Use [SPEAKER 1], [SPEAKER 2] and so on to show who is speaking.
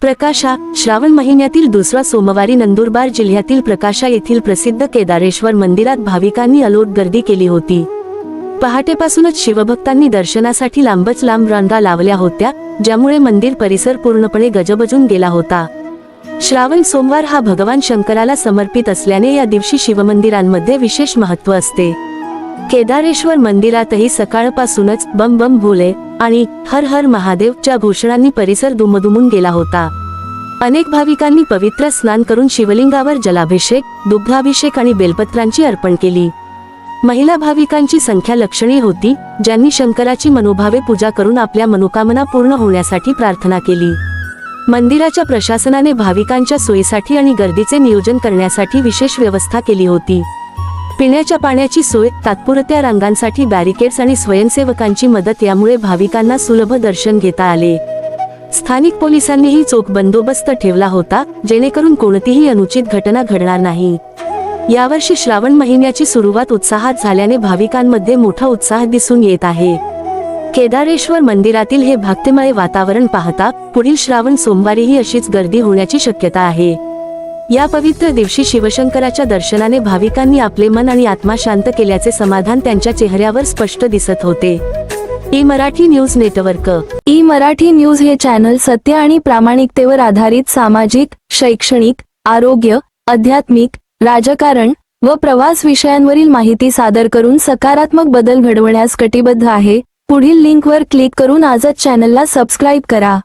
[SPEAKER 1] प्रकाशा श्रावण महिन्यातील दुसरा सोमवारी नंदुरबार जिल्ह्यातील प्रकाशा येथील प्रसिद्ध केदारेश्वर मंदिरात भाविकांनी अलोट गर्दी केली होती. पहाटेपासूनच शिवभक्तांनी दर्शनासाठी लांबच लांब रांगा लावल्या होत्या ज्यामुळे मंदिर परिसर पूर्णपणे गजबजून गेला होता. श्रावण सोमवार हा भगवान शंकराला समर्पित असल्याने या दिवशी शिवमंदिरांमध्ये विशेष महत्त्व असते. केदारेश्वर मंदिरातही सकाळपासूनच बम बम भोले आणि हर हर महादेवच्या घोषणांनी परिसर दुमदुमून गेला होता. अनेक भाविकांनी पवित्र स्नान करून शिवलिंगावर जलाभिषेक दुग्धाभिषेक आणि बेलपत्रांची अर्पण केली. महिला भाविकांची संख्या लक्षणीय होती ज्यांनी शंकराची मनोभावे पूजा करून आपल्या मनोकामना पूर्ण होण्यासाठी प्रार्थना केली. मंदिराच्या प्रशासनाने भाविकांच्या सोयीसाठी आणि गर्दीचे नियोजन करण्यासाठी विशेष व्यवस्था केली होती. पिण्याच्या पाण्याची सोय तात्पुरत्या रांगांसाठी बॅरिकेड्स आणि स्वयंसेवकांची मदत यामुळे भाविकांना सुलभ दर्शन घेता आले. स्थानिक पोलिसांनीही चोख बंदोबस्त ठेवला होता जेणेकरून कोणतीही अनुचित घटना घडणार नाही. यावर्षी श्रावण महिन्याची सुरुवात उत्साहात झाल्याने भाविकांमध्ये मोठा उत्साह दिसून येत आहे. केदारेश्वर मंदिरातील हे भक्तिमय वातावरण पाहता पुढील श्रावण सोमवारीही अशीच गर्दी होण्याची शक्यता आहे. या पवित्र दिवशी शिवशंकराच्या दर्शनाने भाविकांनी आपले मन आणि आत्मा शांत केल्याचे समाधान त्यांच्या चेहऱ्यावर स्पष्ट दिसत होते. E Marathi news network.
[SPEAKER 2] E Marathi news हे चॅनल सत्य आणि प्रामाणिकतेवर आधारित सामाजिक शैक्षणिक आरोग्य आध्यात्मिक राजकारण व प्रवास विषयांवरील माहिती सादर करून सकारात्मक बदल घडवण्यास कटिबद्ध आहे. पुढील लिंकवर क्लिक करून आजच चॅनलला सबस्क्राईब करा.